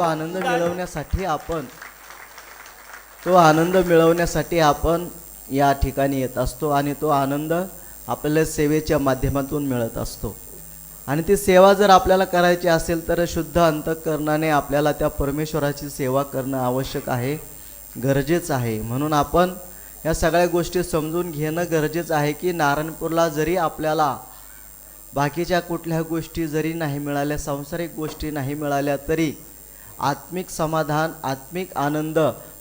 तो आनंद मिळवण्यासाठी आपण तो आनंद मिळवण्यासाठी आपण या ठिकाणी येत असतो आणि तो आनंद आपल्याला सेवेच्या माध्यमातून मिळत असतो. आणि ती सेवा जर आपल्याला करायची असेल तर शुद्ध अंतःकरणाने आपल्याला त्या परमेश्वराची सेवा करणं आवश्यक आहे गरजेचं आहे. म्हणून आपण या सगळ्या गोष्टी समजून घेणं गरजेचं आहे की नारायणपूरला जरी आपल्याला बाकीच्या कुठल्या गोष्टी जरी नाही मिळाल्या सांसारिक गोष्टी नाही मिळाल्या तरी आत्मिक समाधान आत्मिक आनंद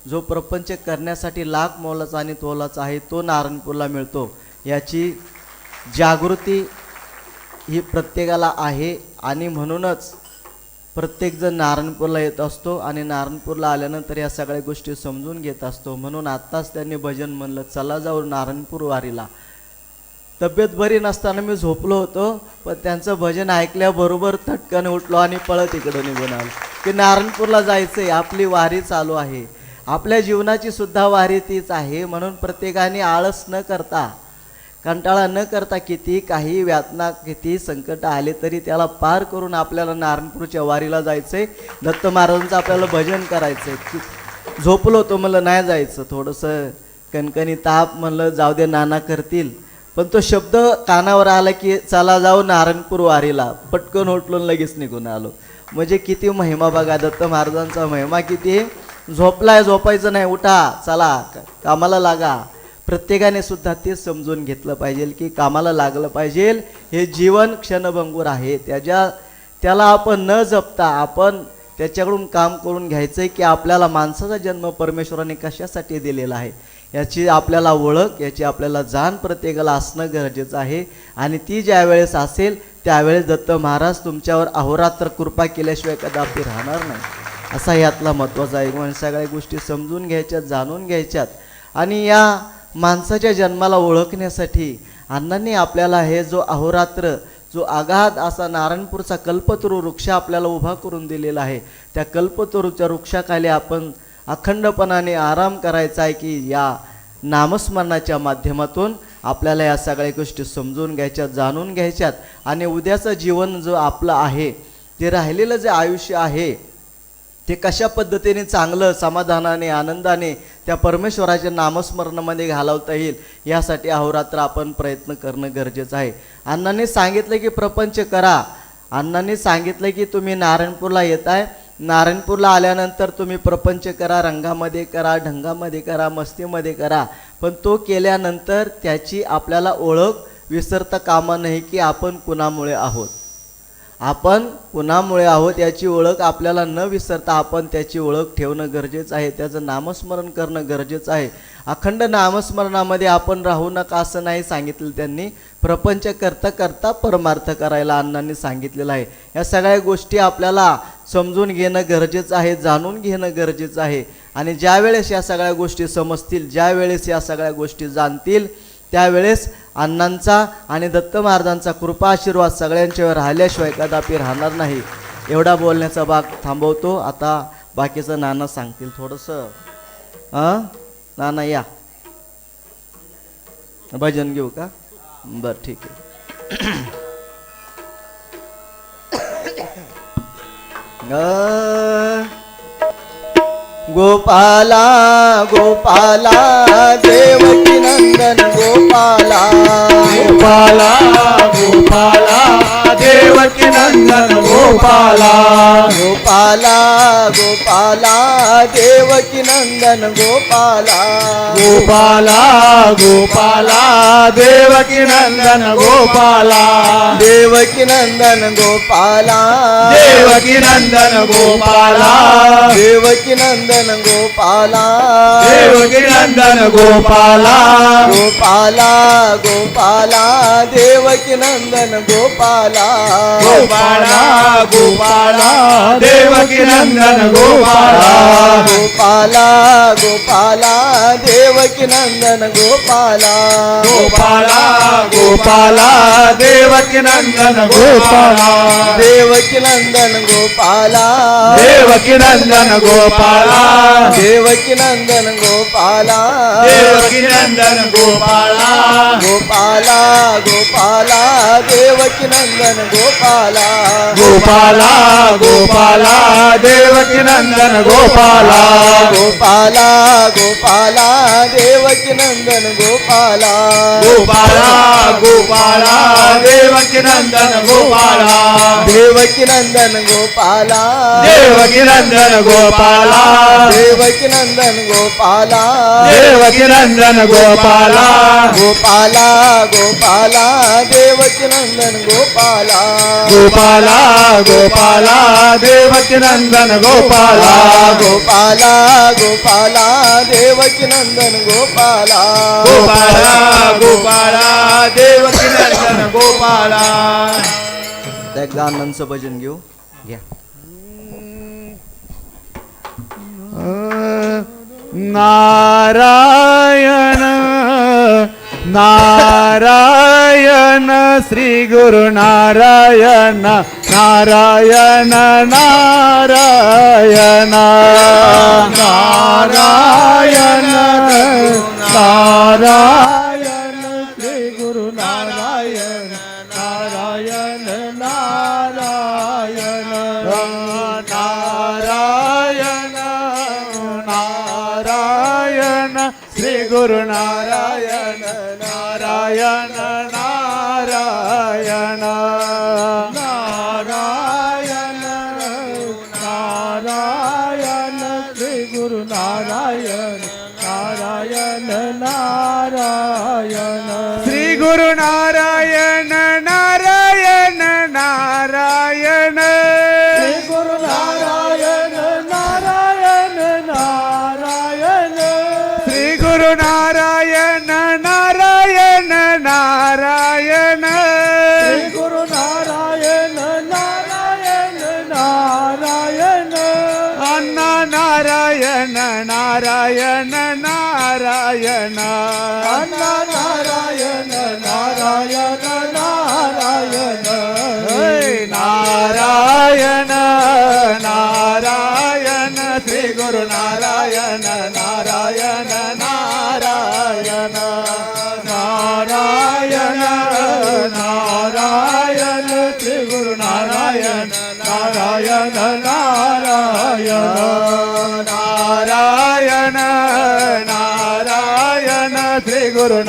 जो प्रपंच करण्यासाठी लाख मोलाचा आणि तोलाचा आहे तो नारायणपूरला मिळतो. याची जागृती ही प्रत्येकाला आहे आणि म्हणूनच प्रत्येकजण नारायणपूरला येत असतो आणि नारायणपूरला आल्यानंतर या सगळ्या गोष्टी समजून घेत असतो. म्हणून आत्ताच त्यांनी भजन म्हणलं चला जाऊ नारायणपूर वारीला. तब्येत बरी नसताना मी झोपलो होतो पण त्यांचं भजन ऐकल्याबरोबर थटकन उठलो आणि पळत इकडं निघून आलो. की नारायणपूरला जायचं आहे आपली वारी चालू आहे. आपल्या जीवनाची सुद्धा वारी तीच आहे म्हणून प्रत्येकाने आळस न करता कंटाळा न करता किती काही व्यातना किती संकट आले तरी त्याला पार करून आपल्याला नारायणपूरच्या वारीला जायचंय. दत्त महाराजांचं आपल्याला भजन करायचंय. आहे झोपलो होतो म्हणलं नाही जायचं थोडंसं कणकणी ताप म्हणलं जाऊ दे नाना करतील. पण तो शब्द कानावर आला की चला जाऊ नारायणपूर वारीला. पटकन उठलून लगेच निघून आलो. म्हणजे किती महिमा बघा दत्त महाराजांचा महिमा किती? झोपलाय झोपायचं नाही उठा चला कामाला लागा. प्रत्येकाने सुद्धा ते समजून घेतलं पाहिजे की कामाला लागलं पाहिजे. हे जीवन क्षणभंगूर आहे. त्याच्या त्याला आपण न जपता आपण त्याच्याकडून काम करून घ्यायचं आहे की आपल्याला माणसाचा जन्म परमेश्वराने कशासाठी दिलेला आहे? याची आपल्याला ओळख याची आपल्याला जाण प्रत्येकाला असणं गरजेचं आहे. आणि ती ज्या वेळेस असेल त्यावेळेस दत्त महाराज तुमच्यावर अहोरात्र कृपा केल्याशिवाय कदापि राहणार नाही. असा यातला महत्त्वाचा आहे. म्हणून सगळ्या गोष्टी समजून घ्यायच्यात जाणून घ्यायच्यात. आणि या माणसाच्या जन्माला ओळखण्यासाठी अण्णांनी आपल्याला हे जो अहोरात्र जो आघात असा नारायणपूरचा कल्पतरू वृक्ष आपल्याला उभा करून दिलेला आहे त्या कल्पतरूच्या वृक्षाखाली आपण अखंडपणाने आराम करायचा आहे की या नामस्मरणाच्या माध्यमातून आपल्याला या सगळ्या गोष्टी समजून घ्यायच्यात जाणून घ्यायच्यात आणि उद्याचं जीवन जो आपलं आहे ते राहिलेलं जे आयुष्य आहे ते कशा पद्धतीने चांगलं समाधानाने आनंदाने त्या परमेश्वराच्या नामस्मरणामध्ये घालवता येईल यासाठी अहोरात्र आपण प्रयत्न करणं गरजेचं आहे. अण्णांनी सांगितलं की प्रपंच करा. अण्णांनी सांगितलं की तुम्ही नारायणपूरला येत आहे नारायणपूरला आल्यानंतर तुम्ही प्रपंच करा रंगामध्ये करा ढंगामध्ये करा मस्तीमध्ये करा. पण तो केल्यानंतर त्याची आपल्याला ओळख विसरता कामा नाही की आपण कुणामुळे आहोत. आपण कुणामुळे आहोत याची ओळख आपल्याला न विसरता आपण त्याची ओळख ठेवणं गरजेचं आहे. त्याचं नामस्मरण करणं गरजेचं आहे. अखंड नामस्मरणामध्ये आपण राहू नका असं नाही सांगितलं त्यांनी. प्रपंच करता करता परमार्थ करायला अण्णांनी सांगितलेलं आहे. या सगळ्या गोष्टी आपल्याला समजून घेणं गरजेचं आहे जाणून घेणं गरजेचं आहे. आणि ज्यावेळेस या सगळ्या गोष्टी समजतील ज्यावेळेस या सगळ्या गोष्टी जाणतील त्यावेळेस अण्णांचा आणि दत्त महाराजांचा कृपा आशीर्वाद सगळ्यांच्यावर राहिल्याशिवाय कदापि राहणार नाही. एवढा बोलण्याचा भाग थांबवतो. आता बाकीचं नाना सांगतील थोडंसं. हां नाना या. भजन घेऊ का? बरं ठीक आहे. अ, गोपाला गोपाला देवकी नंदन गोपाला। गोपाला गोपाला। देवकी नंदन गोपाला. गोपाला गोपाला देवकी नंदन गोपाला. गोपाला गोपाला देवकी नंदन गोपाला. देवकी नंदन गोपाला. देवकी नंदन गोपाला. देवकी नंदन गोपाला. देवकी नंदन गोपाला. गोपाला गोपाला देवकी नंदन गोपाला. गोपाला गोपाला देवकी नंदन गोपाला गोपाला गोपाला देवकी नंदन गोपाला गोपाला गोपाला देवकी नंदन गोपाला देवकी नंदन गोपाला देवकी नंदन गोपाला देवकी नंदन गोपाला देवकी नंदन गोपाला गोपाला गोपाला देवकी नंदन गोपाला. गोपाला गोपाला देवकी नंदन गोपाला. गोपाला गोपाला देवकी नंदन गोपाला. गोपाला गोपाला देवकी नंदन गोपाला. देवकी नंदन गोपाला. देवकी नंदन गोपाला. देवकी नंदन गोपाला. देवकी नंदन गोपाला. गोपाला गोपाला देवकी नंदन गोपाला. गोपाला. गोपाला देवकी नंदन गोपाला. गोपाला गोपाला देवकी नंदन गोपाला. गोपाला गोपाला देवकी नंदन गोपाला. एकदा आनंदचं भजन घेऊ. घ्या. नारायण नारायण श्री गुरु नारायण नारायण नारायण नारायण नारायण श्री गुरु नारायण नारायण नारायण नारायण नारायण श्री गुरु नारायण नारायण नारायण नारायण नारायण श्री गुरु नारायण नारायण नारायण श्री गुरु नारायण श्री गुरु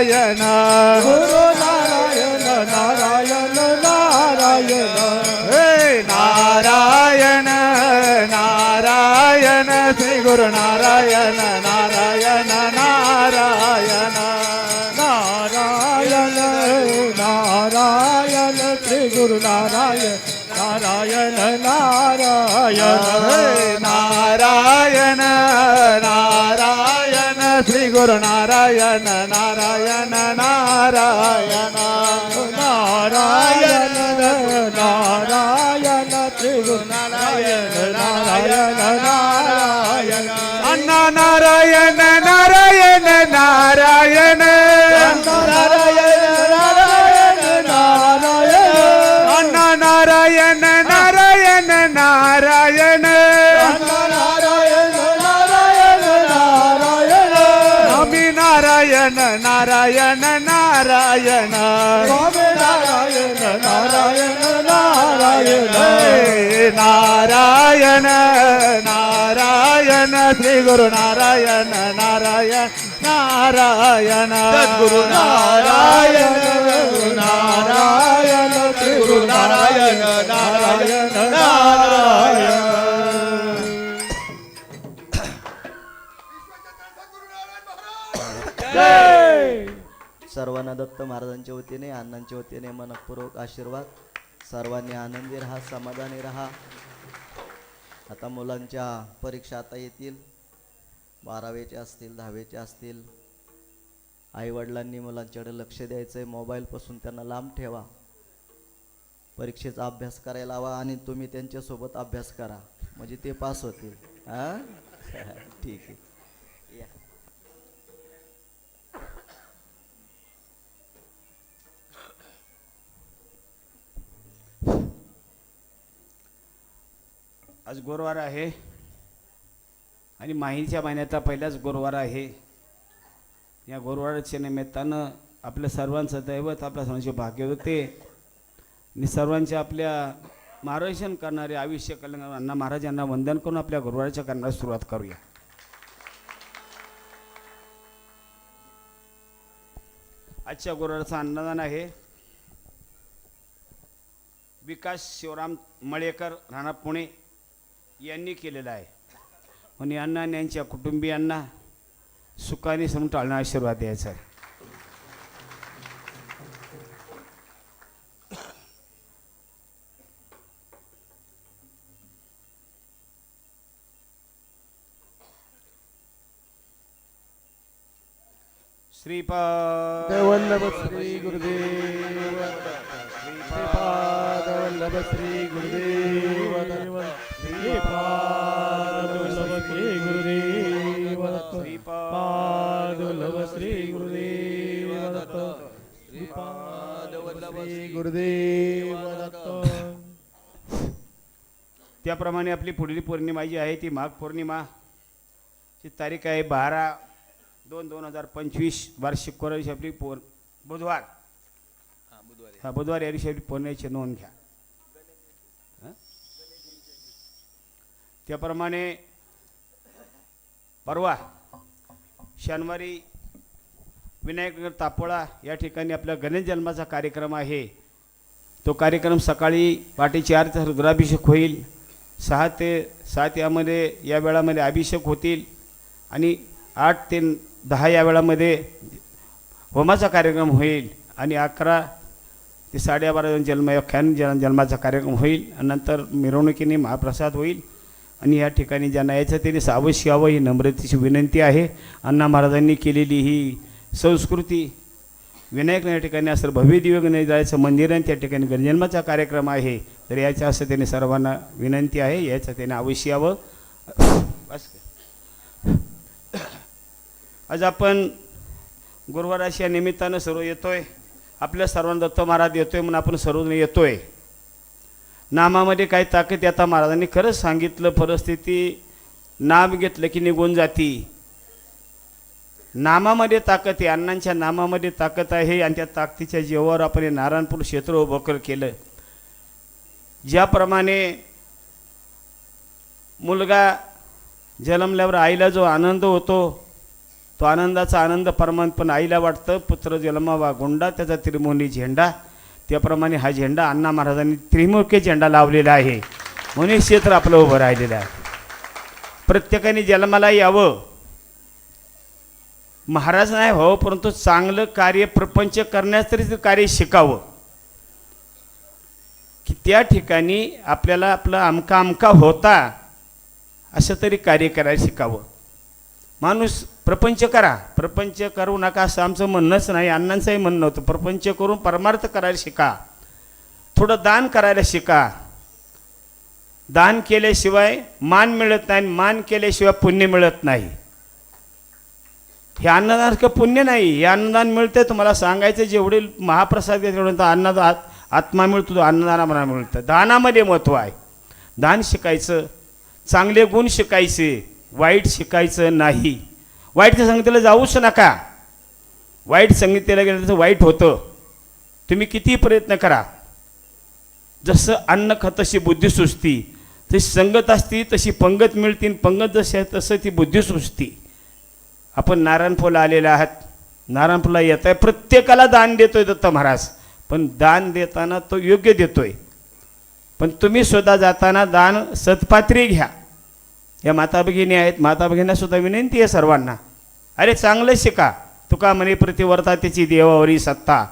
नारायण गुरु नारायण नारायण नारायण हे नारायण नारायण श्री गुरु नारायण नारायण नारायण नारायण नारायण श्री गुरु नारायण नारायण नारायण श्री गुरु नारायण नारायण नारायण नारायण नारायण श्री गुरु नारायण नारायण नारायण श्री गुरु नारायण नारायण नारायण। सद्गुरु नारायण नारायण श्री गुरु नारायण नारायण नारायण। सर्वांना दत्त महाराजांच्या वतीने अण्णांच्या वतीने मनपूर्वक आशीर्वाद. सर्वांनी आनंदी राहा समाधानी राहा. आता मुलांच्या परीक्षा आता येतील. बारावीच्या असतील दहावीच्या असतील. आईवडिलांनी मुलांच्याकडे लक्ष द्यायचं आहे मोबाईलपासून त्यांना लांब ठेवा. परीक्षेचा अभ्यास करायला हवा आणि तुम्ही त्यांच्यासोबत अभ्यास करा. म्हणजे ते पास होतील. हां? ठीक आहे. आज गुरुवार आहे. आणि माहीच्या महिन्याचा पहिलाच गुरुवार आहे. या गुरुवाराच्या निमित्तानं आपल्या सर्वांचं दैवत आपल्या सर्वांचे भाग्य होते. आणि सर्वांचे आपल्या मार्गदर्शन करणारे आयुष्य कल्याण अण्णा महाराजांना वंदन करून आपल्या गुरुवाराच्या करण्यास सुरुवात करूया. आजच्या गुरुवारचं अन्नदान आहे. विकास शिवराम मळेकर राणा पुणे. यांनी केलेला आहे. म्हणून यांना आणि यांच्या कुटुंबियांना सुखाने समून टाळणं आशीर्वाद द्यायचा आहे. श्रीपाद वल्लभ श्री गुरुदेव. श्रीपाद वल्लभ श्री गुरुदेव. श्रीपाद वल्लभ श्री गुरुदेव श्रीपाद वल्लभ श्री गुरुदेव श्रीपाद वल्लभ श्री गुरुदेव दत्त त्याप्रमाणे आपली पुढील पौर्णिमा जी आहे ती माघ पौर्णिमा ची तारीख आहे बारा दोन दोन हजार पंचवीस वार्षिक कोराची आपली पौर बुधवार. हा बुधवार या दिवशी आपली पौर्णिमेची नोंद घ्या. त्याप्रमाणे परवा शनिवारी विनायकनगर तापोळा या ठिकाणी आपला गणेश जन्माचा कार्यक्रम आहे. तो कार्यक्रम सकाळी पहाटे चारचा रुद्राभिषेक होईल. सहा ते सात यामध्ये या वेळामध्ये अभिषेक होतील आणि आठ ते दहा या वेळामध्ये होमाचा कार्यक्रम होईल आणि अकरा ते साडेबारा जन्म ख्यान जन्माचा कार्यक्रम होईल. आणि नंतर मिरवणुकीने महाप्रसाद होईल. आणि या ठिकाणी ज्यांना यायचं त्यांनी सावश यावं ही नम्रतेची विनंती आहे. अण्णा महाराजांनी केलेली ही संस्कृती विनायक या ठिकाणी असं भव्य दिव्य जायचं मंदिर आणि त्या ठिकाणी गणजन्माचा कार्यक्रम आहे. तर याचं असं त्याने सर्वांना विनंती आहे. याचं त्याने अवश्य यावं. बस. आज आपण गुरुवाराच्या निमित्तानं सर्व येतोय. आपल्या सर्वांना दत्त महाराज येतोय म्हणून आपण सर्वजण येतोय. नामामध्ये काय ताकद आता महाराजांनी खरंच सांगितलं परिस्थिती नाम घेतलं की निघून जाती. नामामध्ये ताकद आहे अण्णांच्या नामामध्ये ताकद आहे आणि त्या ताकदीच्या जीवावर आपण हे नारायणपूर क्षेत्र उभं केलं. ज्याप्रमाणे मुलगा जन्मल्यावर आईला जो आनंद होतो तो आनंदाचा आनंद परमान पण आईला वाटतं पुत्र जन्मावा गोंडा त्याचा त्रिमोनी झेंडा. त्याप्रमाणे हा झेंडा अण्णा महाराजांनी त्रिमुखी झेंडा लावलेला आहे. म्हणून क्षेत्र आपलं उभं राहिलेलं आहे. प्रत्येकाने जन्माला यावं. महाराज नाही व्हावं परंतु चांगलं कार्य प्रपंच करण्यास तरी ते कार्य शिकावं. की त्या ठिकाणी आपल्याला आपलं अमका अमका होता असं तरी कार्य करायला शिकावं. माणूस प्रपंच करा. प्रपंच करू नका असं आमचं म्हणणंच नाही. अण्णांचंही म्हणणं होतं प्रपंच करून परमार्थ करायला शिका. थोडं दान करायला शिका. दान केल्याशिवाय मान मिळत नाही आणि मान केल्याशिवाय पुण्य मिळत नाही. हे अन्नदान पुण्य नाही. हे अन्नदान मिळतं तुम्हाला सांगायचं जेवढे महाप्रसाद घेतले तेवढं अन्नदा आत- आत्मा मिळतो तो अन्नदानामध्ये मिळतं. दानामध्ये महत्त्व आहे. दान शिकायचं चांगले गुण शिकायचे. वाईट शिकायचं नाही. वाईटच्या संगतीला जाऊच नका. वाईट संगतीला गेलं तसं वाईट होतं. तुम्ही किती प्रयत्न करा. जसं अन्न खतशी बुद्धी सुचती. तशी संगत असती तशी पंगत मिळती. पंगत जशी आहे तसं ती बुद्धी सुचती. आपण नारायणपूरला आलेले आहात. नारायणपूरला येत आहे. प्रत्येकाला दान देतोय दत्त महाराज. पण दान देताना तो योग्य देतोय. पण तुम्ही स्वतः जाताना दान सत्पात्री घ्या. या माता भगिनी आहेत. माता भगिनीसुद्धा विनंती आहे सर्वांना. अरे चांगलं शिका. तुका म्हणे प्रतिवर्ता त्याची देवावरी सत्ता.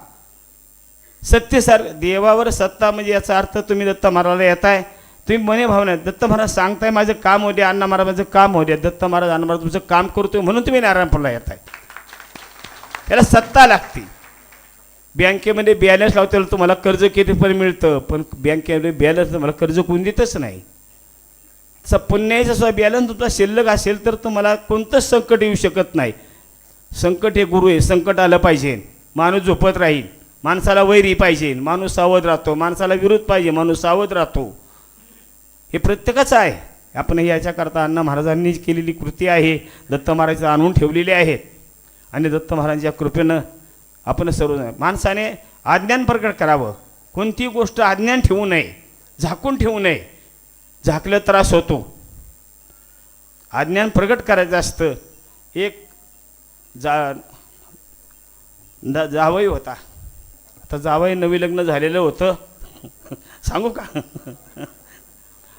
सत्यसार देवावर सत्ता म्हणजे याचा अर्थ तुम्ही दत्त महाराजला येताय. तुम्ही मने भावना दत्त महाराज सांगताय माझं काम होऊ द्या अण्णा महाराज माझं काम होऊ द्या दत्त महाराज अण्णा महाराज तुमचं काम करतोय म्हणून तुम्ही नारायणपूरला येताय. त्याला सत्ता लागते. बँकेमध्ये बॅलन्स लावते तुम्हाला कर्ज किती पण मिळतं पण बँकेमध्ये बॅलन्स तुम्हाला कर्ज कोण देतच नाही. तसं पुण्याचा सुद्धा बॅलन्स तुमचा शिल्लक असेल तर तुम्हाला कोणतंच संकट येऊ शकत नाही. संकट हे गुरु आहे संकट आलं पाहिजे. माणूस झोपत राहील माणसाला वैरी पाहिजे माणूस सावध राहतो माणसाला विरोध पाहिजे माणूस सावध राहतो. हे प्रत्येकाचं आहे. आपण याच्याकरता अण्णा महाराजांनी केलेली कृती आहे दत्त महाराज आणून ठेवलेली आहेत. आणि दत्त महाराजांच्या कृपेनं आपण सर्व माणसाने आज्ञान प्रकट करावं. कोणती गोष्ट आज्ञान ठेवू नये झाकून ठेवू नये. झाकलं त्रास होतो. आज्ञान प्रकट करायचं असतं. एक जा जा जावई होता. आता जावई नवी लग्न झालेलं होतं. सांगू का?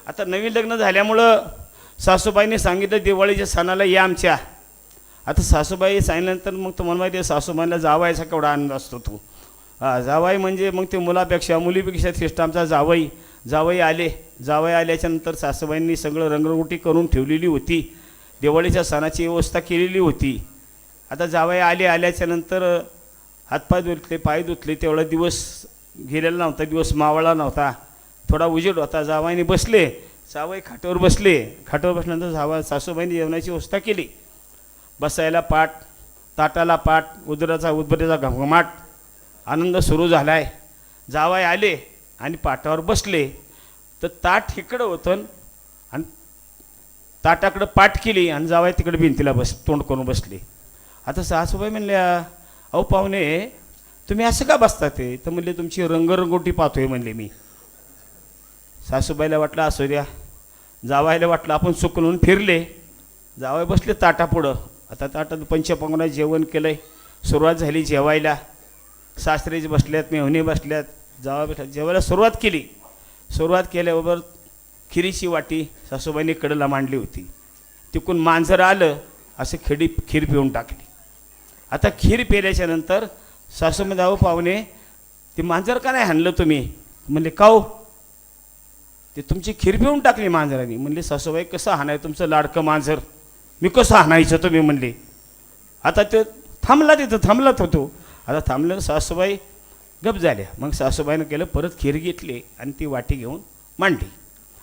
आता नवीन लग्न झाल्यामुळं सासूबाईने सांगितलं दिवाळीच्या सणाला या आमच्या. आता सासूबाई सांगितल्यानंतर मग तुम्हाला माहिती आहे सासूबाईला जावायचा केवढा आनंद असतो तो. जावाई म्हणजे मग ते मुलापेक्षा मुलीपेक्षा श्रेष्ठ आमचा जावई. जावई आले. जावई आल्याच्यानंतर सासूबाईंनी सगळं रंगरंगोटी करून ठेवलेली होती. दिवाळीच्या सणाची व्यवस्था केलेली होती. आता जावई आले आल्याच्यानंतर हातपाय धुतले पाय धुतले तेवढा दिवस गेलेला नव्हता दिवस मावळा नव्हता. थोडा उजेड होता. जावाईने बसले. जावई खाटावर बसले. खाटावर बसल्यानंतर जावा सासूबाईंनी जेवणाची व्यवस्था केली. बसायला पाठ ताटाला पाठ उदराचा उदबरीचा घमघमाट आनंद सुरू झाला आहे जावाई आले. आणि पाटावर बसले तर ताट इकडं होतं आणि ताटाकडं पाठ केली आणि जावाय तिकडे भिंतीला बस तोंड करून बसले. आता सासूबाई म्हणल्या अहो पाहुणे तुम्ही असं का बसता ते तर म्हणले तुमची रंगरंगोटी पाहतोय म्हणले मी. सासूबाईला वाटलं असू द्या. जावायला वाटलं आपण चुकून फिरले. जावाय बसले ताटापुढं. आता ताटात पंचपंगणात जेवण केलं आहे सुरुवात झाली जेवायला. सासरेच बसल्यात मेहुणे बसल्यात. जावा बसल्यात जेवायला सुरुवात केली. सुरुवात केल्याबरोबर खिरीची वाटी सासूबाईने कडला मांडली होती. तिकून मांजर आलं असं खिडी खीर पिऊन टाकली. आता खीर पेल्याच्या नंतर जाऊ पाहुणे ते मांजर का नाही हाणलं तुम्ही? म्हणले काऊ ते तुमची खीर पिऊन टाकली मांजराने. म्हणले सासूबाई कसं हाणाय तुमचं लाडकं मांजर? मी कसं हाणायचं तुम्ही? म्हणले. आता ते थांबला तिथं थांबलात होतो. आता थांबलं सासूबाई गप झाल्या. मग सासूबाईनं केलं परत खीर घेतली आणि ती वाटी घेऊन मांडली.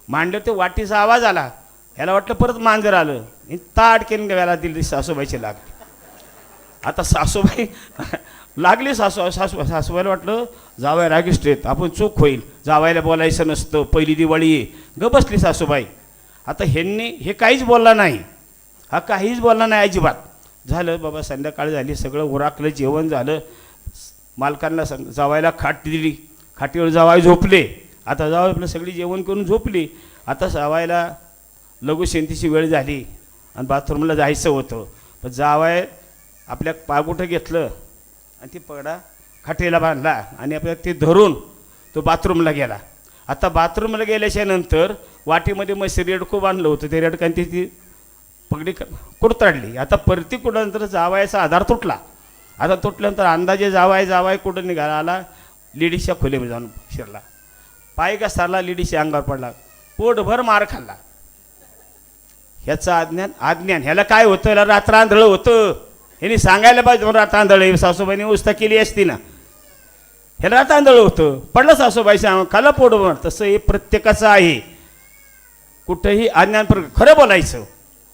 मांडलं ते वाटीचा आवाज आला. ह्याला वाटलं परत मांजर आलं. आणि ताट केन घ्यायला दिली सासूबाईची लागली. आता सासूबाई लागली सासू सासू सासूबाईला वाटलं जावाय रागिष्ट आपण चूक होईल. जावायला बोलायचं नसतं. पहिली दिवाळी आहे. ग बसली सासूबाई. आता ह्यांनी हे काहीच बोलला नाही. हा काहीच बोलला नाही अजिबात. झालं बाबा संध्याकाळ झाली. सगळं उराकलं जेवण झालं. मालकांना सांग जावायला खाट दिली. खाटीवर जावाय झोपले. आता जावाय आपलं सगळी जेवण करून झोपली. आता जावायला लघुशेंतीची वेळ झाली. आणि बाथरूमला जायचं होतं. पण जावाय आपल्या पागोटं घेतलं आणि ती पगडा खाटेला बांधला आणि आपल्या ते धरून तो बाथरूमला गेला. आता बाथरूमला गेल्याच्यानंतर वाटीमध्ये मग रेडको बांधलं होतं. ते रेडकांनी ती पगडी कुडताडली. आता परती कुठल्यानंतर जावायचा आधार तुटला. आता तुटल्यानंतर अंदाजे जावाय जावाय कुठं निघाला आला? लेडीजच्या खोलीमध्ये जाऊन शिरला. पाय घसरला लेडीजच्या अंगावर पडला. पोटभर मार खाल्ला. ह्याचं अज्ञान अज्ञान ह्याला काय होतं? याला रात्रांधळ होतं. ह्यानी सांगायला पाहिजे म्हणून रात्रांधळ आहे. सासूबाईने उस्ता केली असती ना. ह्याला रात्रांधळ होतं. पडलं सासूबाईच्या सांग खाल्लं पोटभर. तसं हे प्रत्येकाचं आहे. कुठंही अज्ञान खरं बोलायचं.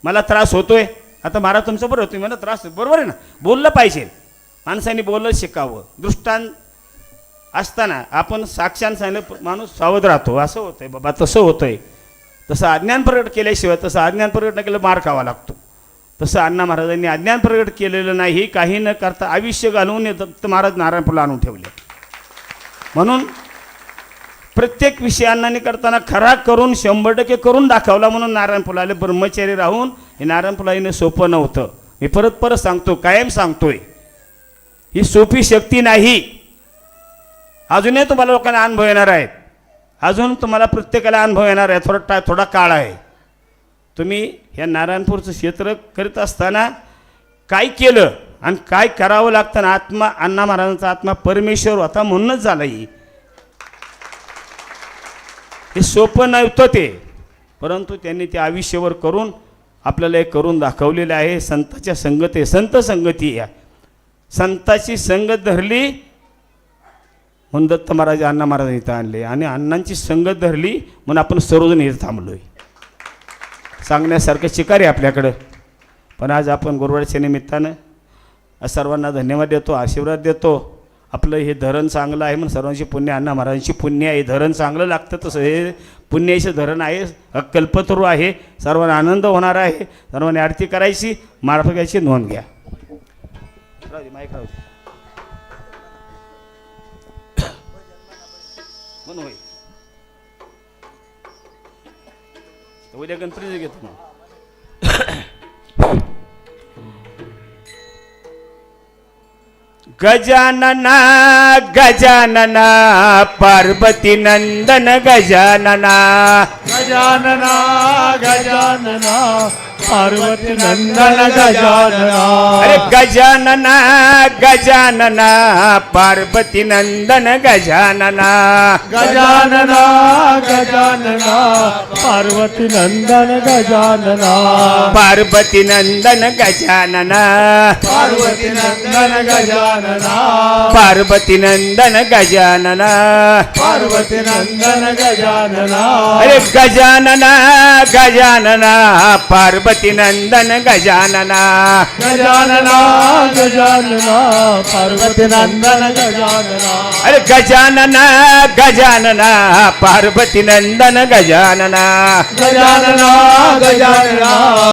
मला त्रास होतोय. आता मला तुमचं बरं होतं. मला त्रास बरोबर आहे ना? बोललं पाहिजे. माणसाने बोललं शिकावं. दृष्टांत असताना आपण साक्षात सांगितलं माणूस सावध राहतो. असं होतंय बाबा तसं होतंय. तसं अज्ञान प्रकट केल्याशिवाय तसं अज्ञान प्रकट न केलं मार खावा लागतो. तसं अण्णा महाराजांनी अज्ञान प्रकट केलेलं नाही काही न करता आयुष्य घालवून दत्त महाराज नारायणपूरला आणून ठेवले. म्हणून प्रत्येक विषय अण्णांनी करताना खरा करून शंभर टक्के करून दाखवला म्हणून नारायणपूरला आले ब्रह्मचारी राहून हे नारायणपूरला येणं सोपं नव्हतं. मी परत परत सांगतो कायम सांगतोय. ही सोपी शक्ती नाही. अजूनही तुम्हाला लोकांना अनुभव येणार आहेत. अजून तुम्हाला प्रत्येकाला अनुभव येणार आहे थोडा टा थोडा काळ आहे. तुम्ही ह्या नारायणपूरचं क्षेत्र करीत असताना काय केलं आणि काय करावं लागतं? ना आत्मा अण्णा महाराजांचा आत्मा परमेश्वर होता म्हणूनच झाला ही. हे सोपं नव्हतं ते. परंतु त्यांनी ते आयुष्यभर करून आपल्याला हे करून दाखवलेलं आहे. संताच्या संगती संत संगती या. संताची संगत धरली म्हणून दत्त महाराज अण्णा महाराज इथं आणले. आणि अण्णांची संगत धरली म्हणून आपण सर्वजण इथं थांबलोय. सांगण्यासारखं शिकार आहे आपल्याकडं. पण आज आपण गुरुवारच्या निमित्तानं सर्वांना धन्यवाद देतो आशीर्वाद देतो. आपलं हे धरण चांगलं आहे म्हणून सर्वांची पुण्य अण्णा महाराजांची पुण्य आहे. धरण चांगलं लागतं तसं हे पुण्याचं धरण आहे. कल्पतरू आहे. सर्वांना आनंद होणार आहे. सर्वांनी आरती करायची. मार्फकाची नोंद घ्या. राहू दे, माईक राहू दे. म्हणून होय उद्या गणपतीचं घेतो मग. गजानना गजानना पार्वती नंदन गजानना. गजानना गजानना पार्वती नंदन गजानना अरे गजानना गजानना पार्वती नंदन गजानना गजानना गजानना पार्वती नंदन गजानना पार्वती नंदन गजानना पार्वती नंदन गजानना पार्वती नंदन गजानना पार्वती नंदन गजानना अरे गजानना गजानना पार्वती नंदन गजानना गजानना गजानना पार्वती नंदन गजानना अरे गजानना गजानना पार्वती नंदन गजानना गजानना गजानना